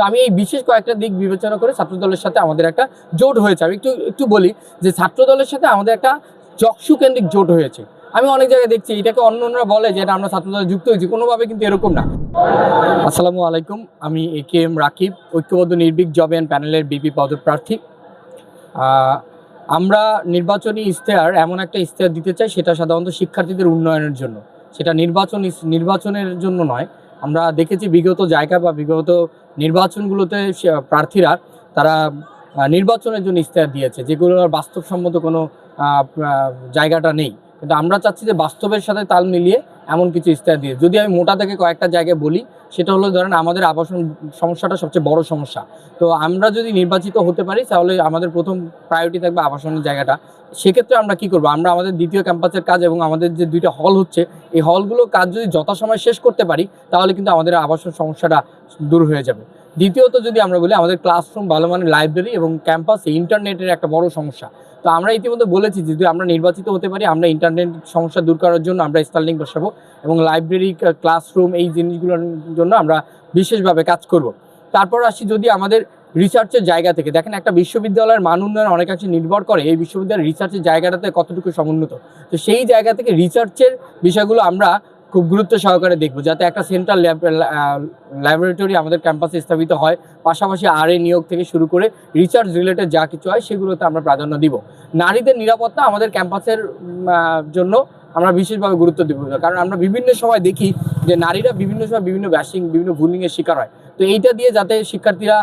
তো আমি এই বিশেষ কয়েকটা দিক বিবেচনা করে ছাত্রদলের সাথে আমাদের একটা জোট হয়েছে। আমি একটু একটু বলি যে ছাত্রদলের সাথে আমাদের একটা চক্ষু কেন্দ্রিক জোট হয়েছে। আমি অনেক জায়গায় দেখছি, এটাকে অন্য অন্যরা বলে যে এটা আমরা ছাত্রদলে যুক্ত হয়েছি, কোনোভাবে কিন্তু এরকম না। আসসালামু আলাইকুম, আমি এ কে এম রাকিব, ঐক্যবদ্ধ নির্ভীক জব অ্যান্ড প্যানেলের বিপি পদপ্রার্থী। আমরা নির্বাচনী ইশতেহার এমন একটা ইশতেহার দিতে চাই, সেটা সাধারণত শিক্ষার্থীদের উন্নয়নের জন্য। সেটা নির্বাচন, নির্বাচনের জন্য নয় আমরা দেখেছি বিগত জায়গা বা বিগত নির্বাচনগুলোতে প্রার্থীরা তারা নির্বাচনের জন্য ইশতেহার দিয়েছে, যেগুলোর বাস্তবসম্মত কোনো জায়গাটা নেই। কিন্তু আমরা চাচ্ছি যে বাস্তবের সাথে তাল মিলিয়ে এমন কিছু ইশতেহার দিয়ে। যদি আমি মোটা থেকে কয়েকটা জায়গায় বলি, সেটা হলো ধরেন আমাদের আবাসন সমস্যাটা সবচেয়ে বড় সমস্যা। তো আমরা যদি নির্বাচিত হতে পারি, তাহলে আমাদের প্রথম প্রায়োরিটি থাকবে আবাসনের জায়গাটা। সেক্ষেত্রে আমরা কি করব? আমরা আমাদের দ্বিতীয় ক্যাম্পাসের কাজ এবং আমাদের যে দুইটা হল হচ্ছে, এই হলগুলো কাজ যদি যথাসময়ে শেষ করতে পারি, তাহলে কিন্তু আমাদের আবাসন সমস্যাটা দূর হয়ে যাবে। দ্বিতীয়ত যদি আমরা বলি, আমাদের ক্লাসরুম ভালো মানের লাইব্রেরি এবং ক্যাম্পাসে ইন্টারনেটের একটা বড় সমস্যা। তো আমরা ইতিমধ্যে বলেছি যদি আমরা নির্বাচিত হতে পারি, আমরা ইন্টারনেট সমস্যা দূর করার জন্য আমরা স্টার্লিং বসাবো এবং লাইব্রেরি ক্লাসরুম এই জিনিসগুলোর জন্য আমরা বিশেষভাবে কাজ করব। তারপর আসি যদি আমাদের রিসার্চের জায়গা থেকে। দেখেন একটা বিশ্ববিদ্যালয়ের মান উন্নয়ন অনেকাংশে নির্ভর করে এই বিশ্ববিদ্যালয়ের রিসার্চের জায়গাটাতে কতটুকু সমুন্নত। তো সেই জায়গা থেকে রিসার্চের বিষয়গুলো আমরা খুব গুরুত্ব সহকারে দেখব, যাতে একটা সেন্ট্রাল ল্যাবরেটরি আমাদের ক্যাম্পাসে স্থাপিত হয়। পাশাপাশি আর নিয়োগ থেকে শুরু করে রিসার্চ রিলেটেড যা কিছু হয় সেগুলোতে আমরা প্রাধান্য দিব। নারীদের নিরাপত্তা আমাদের ক্যাম্পাসের জন্য আমরা বিশেষভাবে গুরুত্ব দিব। কারণ আমরা বিভিন্ন সময় দেখি যে নারীরা বিভিন্ন সময় বিভিন্ন ব্যাসিং বিভিন্ন বুলিংয়ের শিকার হয়। তো এইটা দিয়ে যাতে শিক্ষার্থীরা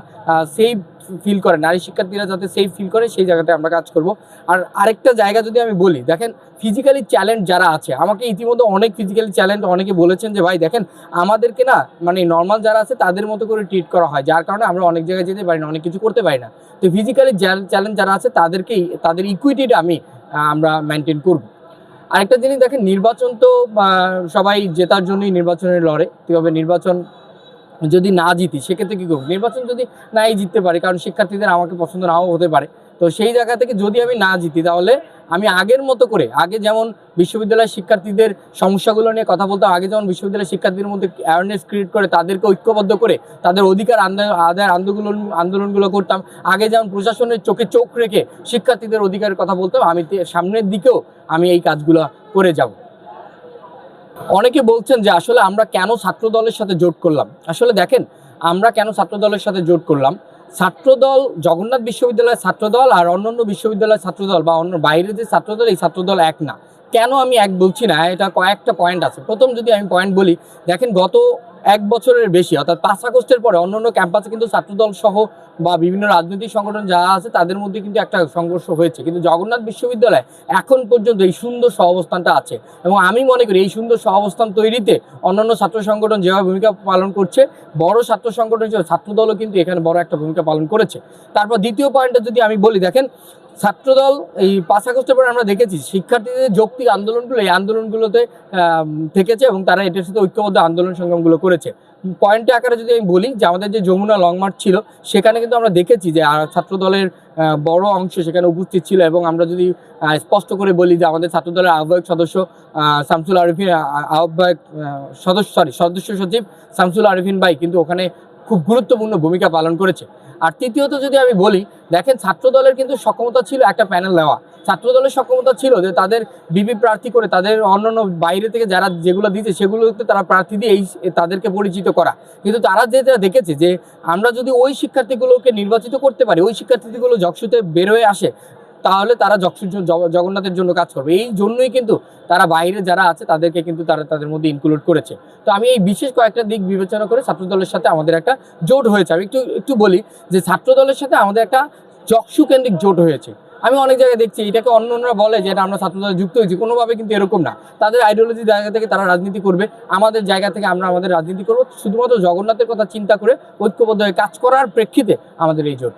সেফ ফিল করে নারী শিক্ষার্থীরা যাতে সেফ ফিল করে, সেই জায়গাতে আমরা কাজ করব। আর আরেকটা জায়গা যদি আমি বলি, দেখেন ফিজিক্যালি চ্যালেঞ্জ যারা আছে, আমাকে ইতিমধ্যে অনেক ফিজিক্যালি চ্যালেঞ্জ অনেকে বলেছেন যে, ভাই, দেখেন আমাদেরকে না মানে নর্মাল যারা আছে, তাদের মতো করে ট্রিট করা হয়। যার কারণে আমরা অনেক জায়গায় যেতে পারি না, অনেক কিছু করতে পারি না। তো ফিজিক্যালি চ্যালেঞ্জ যারা আছে, তাদেরকেই, তাদের ইকুইটিটা আমি আমরা মেনটেন করব। আরেকটা জিনিস দেখেন, নির্বাচন তো সবাই জেতার জন্যই নির্বাচনে লড়ে। কীভাবে নির্বাচন যদি না জিতি, সেক্ষেত্রে কী করব? নির্বাচন যদি নাই জিততে পারি, কারণ শিক্ষার্থীদের আমাকে পছন্দ নাও হতে পারে, তো সেই জায়গা থেকে যদি আমি না জিতি, তাহলে আমি আগের মতো করে, আগে যেমন বিশ্ববিদ্যালয়ের শিক্ষার্থীদের সমস্যাগুলো নিয়ে কথা বলতাম, আগে যেমন বিশ্ববিদ্যালয়ের শিক্ষার্থীদের মধ্যে অ্যাওয়ারনেস ক্রিয়েট করে, তাদেরকে ঐক্যবদ্ধ করে, তাদের অধিকার আদায়ের আন্দোলন, আন্দোলনগুলো করতাম, আগে যেমন প্রশাসনের চোখে চোখ রেখে শিক্ষার্থীদের অধিকারের কথা বলতাম, আমি সামনের দিকেও আমি এই কাজগুলো করে যাব। অনেকে বলছেন যে আসলে আমরা কেন ছাত্র দলের সাথে জোট করলাম? আসলে দেখেন, আমরা কেন ছাত্র দলের সাথে জোট করলাম? ছাত্রদল, জগন্নাথ বিশ্ববিদ্যালয়ের ছাত্রদল আর অন্যান্য বিশ্ববিদ্যালয়ের ছাত্রদল বা অন্য বাইরের যে ছাত্রদল, এই ছাত্রদল এক না। কেন আমি এক বলছি না? এটা কয়েকটা পয়েন্ট আছে। প্রথম যদি আমি পয়েন্ট বলি, দেখেন গত এক বছরের বেশি, অর্থাৎ পাঁচ আগস্টের পরে অন্যান্য ক্যাম্পাসে কিন্তু ছাত্রদল সহ বা বিভিন্ন রাজনৈতিক সংগঠন যারা আছে, তাদের মধ্যে কিন্তু একটা সংঘর্ষ হয়েছে। কিন্তু জগন্নাথ বিশ্ববিদ্যালয় এখন পর্যন্ত এই সুন্দর সহাবস্থানটা আছে এবং আমি মনে করি এই সুন্দর সহাবস্থান তৈরিতে অন্যান্য ছাত্র সংগঠন যেভাবে ভূমিকা পালন করছে, বড় ছাত্র সংগঠন হিসেবে ছাত্রদলও কিন্তু এখানে বড় একটা ভূমিকা পালন করেছে। তারপর দ্বিতীয় পয়েন্টে যদি আমি বলি, দেখেন ছাত্রদল, এই পাঁচ আগস্টের পরে আমরা দেখেছি শিক্ষার্থীদের যৌক্তিক আন্দোলনগুলো, এই আন্দোলনগুলোতে থেকেছে এবং তারা এটার সাথে ঐক্যবদ্ধ আন্দোলন সংগ্রামগুলো করেছে। পয়েন্টে আকারে যদি আমি বলি যে আমাদের যে যমুনা লং মার্চ ছিল, সেখানে কিন্তু আমরা দেখেছি যে ছাত্রদলের বড় অংশ সেখানে উপস্থিত ছিল এবং আমরা যদি স্পষ্ট করে বলি যে আমাদের ছাত্রদলের আহ্বায়ক সদস্য শামসুল আরিফিন আহ্বায়ক সদস্য সরি সদস্য সচিব শামসুল আরিফিন ভাই কিন্তু ওখানে খুব গুরুত্বপূর্ণ ভূমিকা পালন করেছে। আর তৃতীয়ত যদি আমি বলি, দেখেন ছাত্রদলের কিন্তু সক্ষমতা ছিল একটা প্যানেল দেওয়া ছাত্রদলের সক্ষমতা ছিল যে তাদের বিবি প্রার্থী করে, তাদের অন্যান্য বাইরে থেকে যারা যেগুলো দিচ্ছে সেগুলোতে তারা প্রার্থী দিয়ে এই তাদেরকে পরিচিত করা। কিন্তু তারা যেটা দেখেছে যে, আমরা যদি ওই শিক্ষার্থীগুলোকে নির্বাচিত করতে পারি, ওই শিক্ষার্থীগুলো যকসুতে বেরোয় আসে তাহলে তারা জগন্নাথের জন্য কাজ করবে। এই জন্যই কিন্তু তারা বাইরে যারা আছে, তাদেরকে কিন্তু তারা তাদের মধ্যে ইনক্লুড করেছে। তো আমি এই বিশেষ কয়েকটা দিক বিবেচনা করে ছাত্রদলের সাথে আমাদের একটা জোট হয়েছে। আমি একটু একটু বলি যে ছাত্রদলের সাথে আমাদের একটা চক্ষু কেন্দ্রিক জোট হয়েছে। আমি অনেক জায়গায় দেখছি, এটাকে অন্য অন্যরা বলে যে এটা আমরা ছাত্রদলে যুক্ত হয়েছি। কোনোভাবে কিন্তু এরকম না। তাদের আইডিওলজি জায়গা থেকে তারা রাজনীতি করবে। আমাদের জায়গা থেকে আমরা আমাদের রাজনীতি করব। শুধুমাত্র জগন্নাথের কথা চিন্তা করে ঐক্যবদ্ধ হয়ে কাজ করার প্রেক্ষিতে আমাদের এই জোট।